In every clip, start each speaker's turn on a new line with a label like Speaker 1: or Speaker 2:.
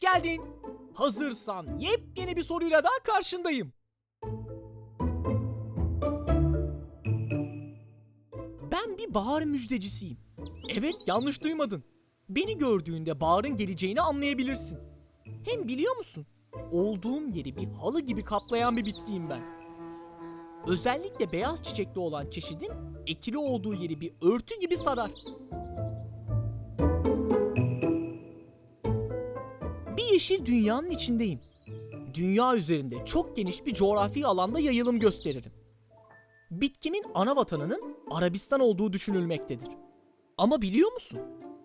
Speaker 1: Geldin. Hazırsan yepyeni bir soruyla daha karşındayım. Ben bir bahar müjdecisiyim. Evet yanlış duymadın. Beni gördüğünde baharın geleceğini anlayabilirsin. Hem biliyor musun? Olduğum yeri bir halı gibi kaplayan bir bitkiyim ben. Özellikle beyaz çiçekli olan çeşidim ekili olduğu yeri bir örtü gibi sarar. Bir yeşil dünyanın içindeyim. Dünya üzerinde çok geniş bir coğrafi alanda yayılım gösteririm. Bitkimin ana vatanının Arabistan olduğu düşünülmektedir. Ama biliyor musun?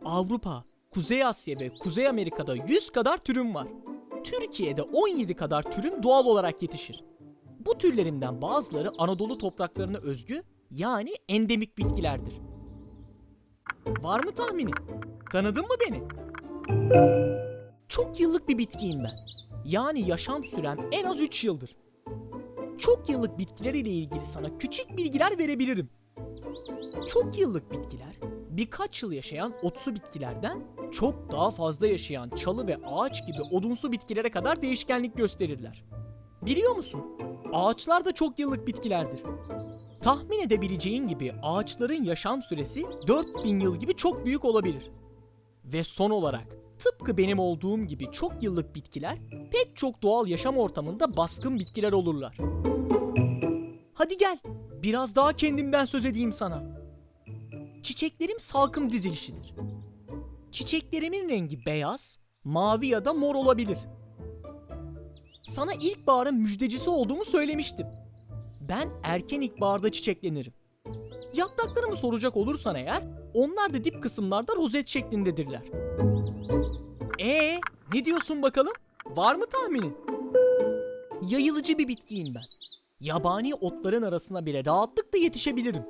Speaker 1: Avrupa, Kuzey Asya ve Kuzey Amerika'da 100 kadar türüm var. Türkiye'de 17 kadar türüm doğal olarak yetişir. Bu türlerimden bazıları Anadolu topraklarına özgü yani endemik bitkilerdir. Var mı tahmini? Tanıdın mı beni? Çok yıllık bir bitkiyim ben. Yani yaşam sürem en az 3 yıldır. Çok yıllık bitkiler ile ilgili sana küçük bilgiler verebilirim. Çok yıllık bitkiler birkaç yıl yaşayan otsu bitkilerden çok daha fazla yaşayan çalı ve ağaç gibi odunsu bitkilere kadar değişkenlik gösterirler. Biliyor musun? Ağaçlar da çok yıllık bitkilerdir. Tahmin edebileceğin gibi ağaçların yaşam süresi 4000 yıl gibi çok büyük olabilir. Ve son olarak tıpkı benim olduğum gibi çok yıllık bitkiler pek çok doğal yaşam ortamında baskın bitkiler olurlar. Hadi gel, biraz daha kendimden söz edeyim sana. Çiçeklerim salkım dizilişidir. Çiçeklerimin rengi beyaz, mavi ya da mor olabilir. Sana ilkbaharın müjdecisi olduğumu söylemiştim. Ben erken ilkbaharda çiçeklenirim. Yapraklarımı soracak olursan eğer, onlar da dip kısımlarda rozet şeklindedirler. Ee, ne diyorsun bakalım? Var mı tahminin? Yayılıcı bir bitkiyim ben. Yabani otların arasına bile rahatlıkla yetişebilirim.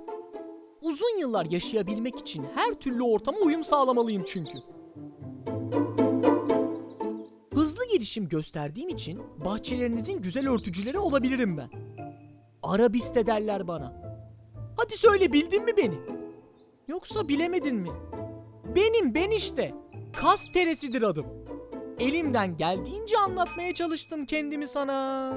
Speaker 1: Uzun yıllar yaşayabilmek için her türlü ortama uyum sağlamalıyım çünkü. Hızlı gelişim gösterdiğim için bahçelerinizin güzel örtücüleri olabilirim ben. Arabiste derler bana. Hadi söyle bildin mi beni? Yoksa bilemedin mi? Benim ben işte. Kas teresidir adım. Elimden geldiğince anlatmaya çalıştım kendimi sana.